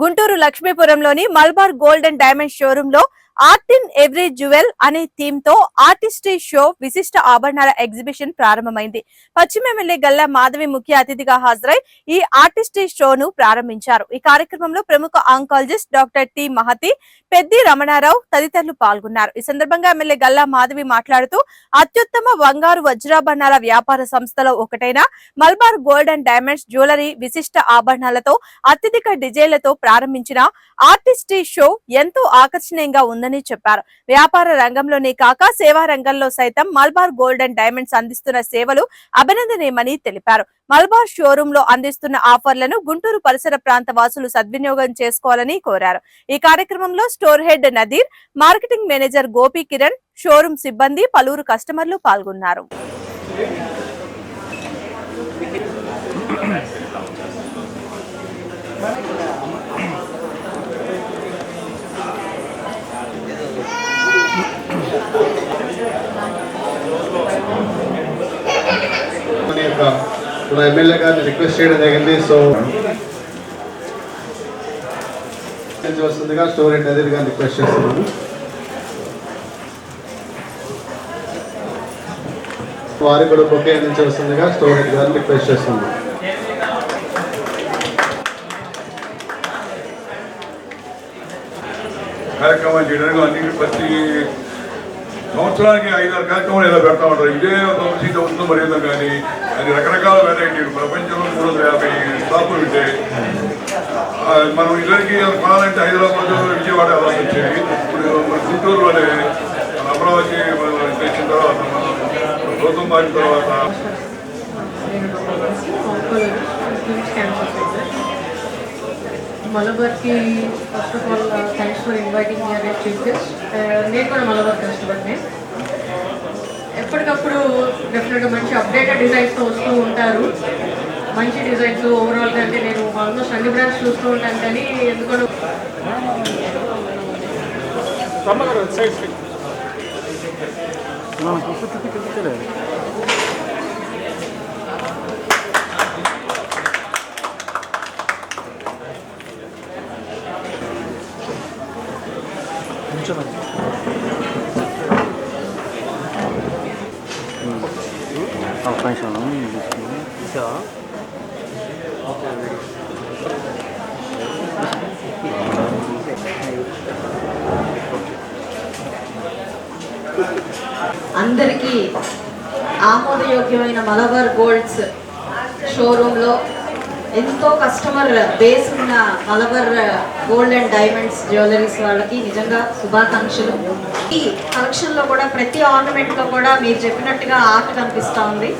గుంటూరు లక్ష్మీపురంలోని Malabar gold and diamond షోరూమ్లో art in every jewel అనే థీమ్తో ఆర్టిస్ట్రీ షో విశిష్ట ఆభరణాల ఎగ్జిబిషన్ ప్రారంభమైంది. పశ్చిమ ఎమ్మెల్యే గల్లా మాధవి ముఖ్య అతిథిగా హాజరై ఈ ఆర్టిస్ట్రీ షోను ప్రారంభించారు. ఈ కార్యక్రమంలో ప్రముఖ oncologist doctor T Mahathi Peddi Ramanarao తదితరులు పాల్గొన్నారు. ఈ సందర్భంగా ఎమ్మెల్యే గల్లా మాధవి మాట్లాడుతూ అత్యుత్తమ బంగారు వజ్రాభరణాల వ్యాపార సంస్థలో ఒకటైన Malabar gold and diamonds jewellery విశిష్ట ఆభరణాలతో అత్యధిక డిజైన్లతో ప్రారంభించిన ఆర్టిస్ట్రీ షో ఎంతో ఆకర్షణీయంగా ఉందని చెప్పారు. వ్యాపార రంగంలోనే కాక సేవా రంగంలో సైతం మల్బార్ గోల్డ్ అండ్ డైమండ్స్ అందిస్తున్న సేవలు అభినందనీయమని తెలిపారు. మల్బార్ షోరూమ్లో అందిస్తున్న ఆఫర్లను గుంటూరు పరిసర ప్రాంత వాసులు సద్వినియోగం చేసుకోవాలని కోరారు. ఈ కార్యక్రమంలో store head Nadeer marketing manager Gopi Kiran showroom సిబ్బంది పలువురు కస్టమర్లు పాల్గొన్నారు మన యొక్క మన ఎమ్మెల్యే గారిని రిక్వెస్ట్ చేయడం జరిగింది. సో వస్తుందిగా స్టోర్ అండ్ నదీర్ గారిని రిక్వెస్ట్ చేస్తున్నాను. వారి కూడా బొకే నుంచి వస్తుందిగా స్టోర్ హెడ్ గారిని రిక్వెస్ట్ చేస్తున్నాను. కార్యక్రమాలు చేయడానికి అన్ని ప్రతి సంవత్సరానికి ఐదారు కార్యక్రమాలు ఇలా పెడతా ఉంటారు. ఇదే ఒక సీట్ అవుతుందో మరి ఏదో కానీ. అది రకరకాల వెరైటీలు. ప్రపంచంలో మూడు వందల యాభై షాపులు ఉంటాయి మనం ఇద్దరికి కొనాలంటే హైదరాబాద్ విజయవాడ వెళ్ళాల్సి వచ్చేది. ఇప్పుడు మన గుంటూరులోనే మన అమరావతి తెచ్చిన తర్వాత మనం గౌతమ్ మారిన తర్వాత మలబార్కి first of all thanks for inviting me అనే చీఫ్ గెస్ట్ నేను కూడా మలబార్ కస్టమర్ని ఎప్పటికప్పుడు డెఫినెట్గా మంచి అప్డేటెడ్ డిజైన్స్తో వస్తూ ఉంటారు. మంచి డిజైన్స్ ఓవరాల్గా అంటే నేను ఆల్మోస్ట్ అన్ని బ్రాండ్స్ చూస్తూ ఉంటాను కానీ ఎందుకో అవకాశం అందరికీ ఆమోదయోగ్యమైన మలబార్ గోల్డ్స్ షోరూంలో ఎంతో కస్టమర్ బేస్ ఉన్న Malabar gold and diamonds jewelleries వాళ్ళకి నిజంగా శుభాకాంక్షలు. ఈ కలెక్షన్లో కూడా ప్రతి ఆర్నమెంట్లో కూడా మీరు చెప్పినట్టుగా ఆర్ట్ కనిపిస్తూ ఉంది.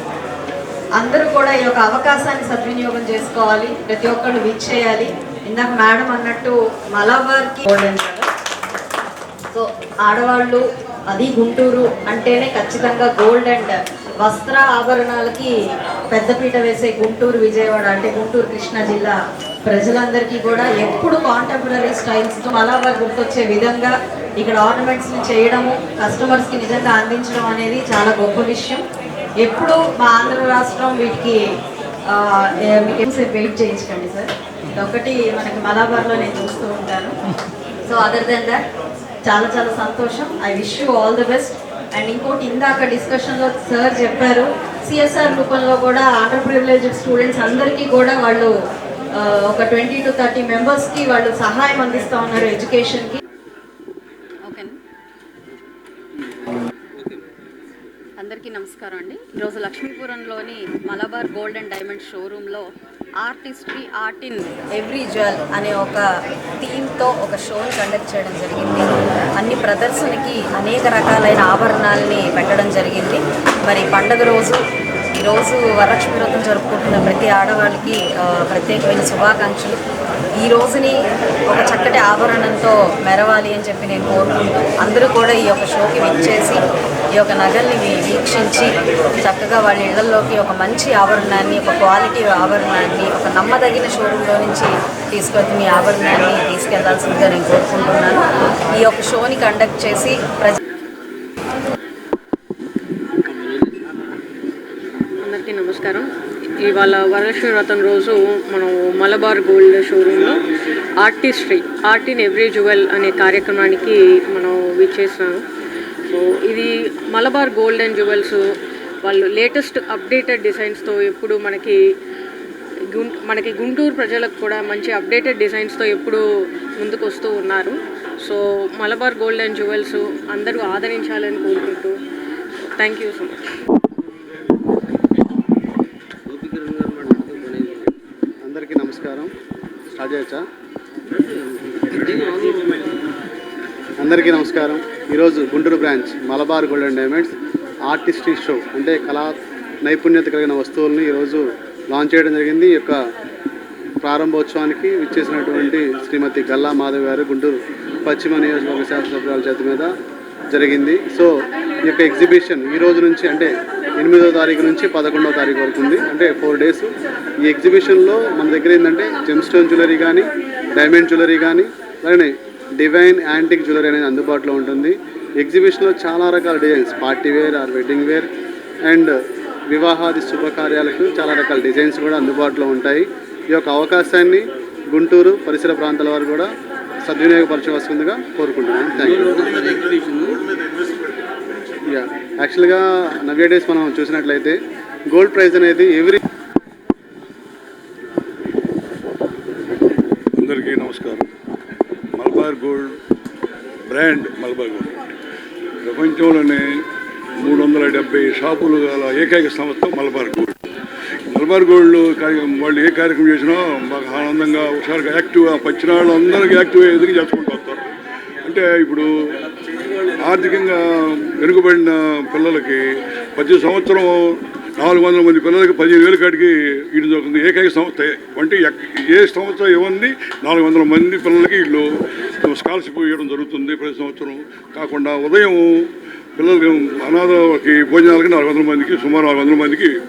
అందరూ కూడా ఈ యొక్క అవకాశాన్ని సద్వినియోగం చేసుకోవాలి. ప్రతి ఒక్కళ్ళు విచ్ చేయాలి. ఇందాక మేడం అన్నట్టు మలబార్కి అండ్ సో ఆడవాళ్ళు అది గుంటూరు అంటేనే ఖచ్చితంగా గోల్డ్ అండ్ వస్త్ర ఆభరణాలకి పెద్దపీట వేసే గుంటూరు విజయవాడ అంటే గుంటూరు కృష్ణా జిల్లా ప్రజలందరికీ కూడా ఎప్పుడు కాంటెంపరీ స్టైల్స్తో అలా వారు గుర్తొచ్చే విధంగా ఇక్కడ ఆర్నమెంట్స్ని చేయడము కస్టమర్స్కి నిజంగా అందించడం అనేది చాలా గొప్ప విషయం. ఎప్పుడు మా ఆంధ్ర రాష్ట్రం వీటికి మీకు వెయిట్ చేయించకండి సార్. ఒకటి మనకి మలాబార్లో నేను చూస్తూ ఉంటాను. సో అదర్ దెన్ దాట్ చాలా చాలా సంతోషం. I wish you all the best and ఇంకోటి ఇందాక డిస్కషన్లో సార్ చెప్పారు. సిఎస్ఆర్ రూపంలో కూడా అండర్ ప్రివిలేజ్డ్ స్టూడెంట్స్ అందరికీ కూడా వాళ్ళు uh, ఒక ట్వంటీ టు థర్టీ మెంబర్స్కి వాళ్ళు సహాయం అందిస్తూ ఉన్నారు ఎడ్యుకేషన్కి అందరికీ నమస్కారం అండి. ఈరోజు లక్ష్మీపురంలోని మలబార్ గోల్డ్ అండ్ డైమండ్ షోరూంలో artistry art in every jewel అనే ఒక థీమ్తో ఒక షోని కండక్ట్ చేయడం జరిగింది. అన్ని ప్రదర్శనకి అనేక రకాలైన ఆభరణాలని పెట్టడం జరిగింది. మరి పండగ రోజు ఈరోజు వరలక్ష్మి వ్రతం జరుపుకుంటున్న ప్రతి ఆడవాళ్ళకి ప్రత్యేకమైన శుభాకాంక్షలు. ఈ రోజుని ఒక చక్కటి ఆభరణంతో మెరవాలి అని చెప్పి నేను కోరుకుంటూ అందరూ కూడా ఈ యొక్క షోకి విచ్చేసి ఈ యొక్క నగల్ని వీక్షించి చక్కగా వాళ్ళ ఇళ్ళలోకి ఒక మంచి ఆభరణాన్ని ఒక క్వాలిటీ ఆభరణాన్ని ఒక నమ్మదగిన షోరూంలో నుంచి తీసుకొచ్చి మీ ఆభరణాన్ని తీసుకెళ్ళాల్సిందిగా నేను కోరుకుంటున్నాను. ఈ యొక్క షోని కండక్ట్ చేసి ప్రజ అందరికీ నమస్కారం. ఇవాళ వరలక్ష్మి వ్రతం రోజు మనం మలబార్ గోల్డ్ షోరూంలో artistry art in every jewel అనే కార్యక్రమానికి మనం విచ్చేసినాము ఇది మలబార్ గోల్డ్ అండ్ జ్యువెల్స్ వాళ్ళు లేటెస్ట్ అప్డేటెడ్ డిజైన్స్తో ఎప్పుడు మనకి గుంటూ మనకి గుంటూరు ప్రజలకు కూడా మంచి అప్డేటెడ్ డిజైన్స్తో ఎప్పుడు ముందుకు వస్తూ ఉన్నారు. So Malabar gold and jewels అందరూ ఆదరించాలని కోరుకుంటూ థ్యాంక్ యూ సో మచ్. అందరికీ నమస్కారం. స్టార్ట్ చేయొచ్చా అందరికీ నమస్కారం. ఈరోజు Guntur branch Malabar golden diamonds artistry show అంటే కళా నైపుణ్యత కలిగిన వస్తువులను ఈరోజు లాంచ్ చేయడం జరిగింది. ఈ యొక్క ప్రారంభోత్సవానికి విచ్చేసినటువంటి శ్రీమతి గల్లా మాధవ్ గారు గుంటూరు పశ్చిమ నియోజకవర్గ శాసనసభ్యుల చేతి మీద జరిగింది. సో ఈ యొక్క ఎగ్జిబిషన్ ఈ రోజు నుంచి అంటే ఎనిమిదో తారీఖు నుంచి పదకొండో తారీఖు వరకు ఉంది. అంటే ఫోర్ డేస్. ఈ ఎగ్జిబిషన్లో మన దగ్గర ఏంటంటే జెమ్ స్టోన్ జ్యువెలరీ కానీ డైమండ్ జ్యువెలరీ కానీ అలాగే డివైన్ యాంటిక్ జ్యువెలరీ అనేది అందుబాటులో ఉంటుంది. ఎగ్జిబిషన్లో చాలా రకాల designs party wear or wedding wear and వివాహాది శుభకార్యాలకు చాలా రకాల డిజైన్స్ కూడా అందుబాటులో ఉంటాయి. ఈ యొక్క అవకాశాన్ని గుంటూరు పరిసర ప్రాంతాల వారు కూడా సద్వినియోగపరచవలసిందిగా కోరుకుంటున్నాను. థ్యాంక్ యూ యా యాక్చువల్గా నవ్య డేస్ మనం చూసినట్లయితే గోల్డ్ ప్రైస్ అనేది ఎవ్రీ అందరికీ నమస్కారం. Gold brand Malabar gold. ప్రపంచంలోనే మూడు వందల డెబ్బై షాపులు గల ఏకైక సంస్థ మలబార్ గోల్డ్. మలబార్ గోల్డ్ కార్యక్రమం వాళ్ళు ఏ కార్యక్రమం చేసినా మాకు ఆనందంగా ఒకసారిగా యాక్టివ్గా పచ్చిన వాళ్ళు అందరికీ యాక్టివ్గా ఎదురు చేసుకుంటూ వస్తారు. అంటే ఇప్పుడు ఆర్థికంగా వెనుకబడిన పిల్లలకి ప్రతి సంవత్సరం నాలుగు వందల మంది పిల్లలకి పదిహేను వేల కాడికి ఇటు దొరుకుతుంది. ఏకైక సంస్థ అంటే ఏ సంవత్సరం ఇవ్వండి నాలుగు వందల మంది పిల్లలకి వీళ్ళు స్కాలర్షిప్ ఇవ్వడం జరుగుతుంది ప్రతి సంవత్సరం. కాకుండా ఉదయం పిల్లలకి అనాథకి భోజనాలకి నాలుగు వందల మందికి సుమారు నాలుగు వందల మందికి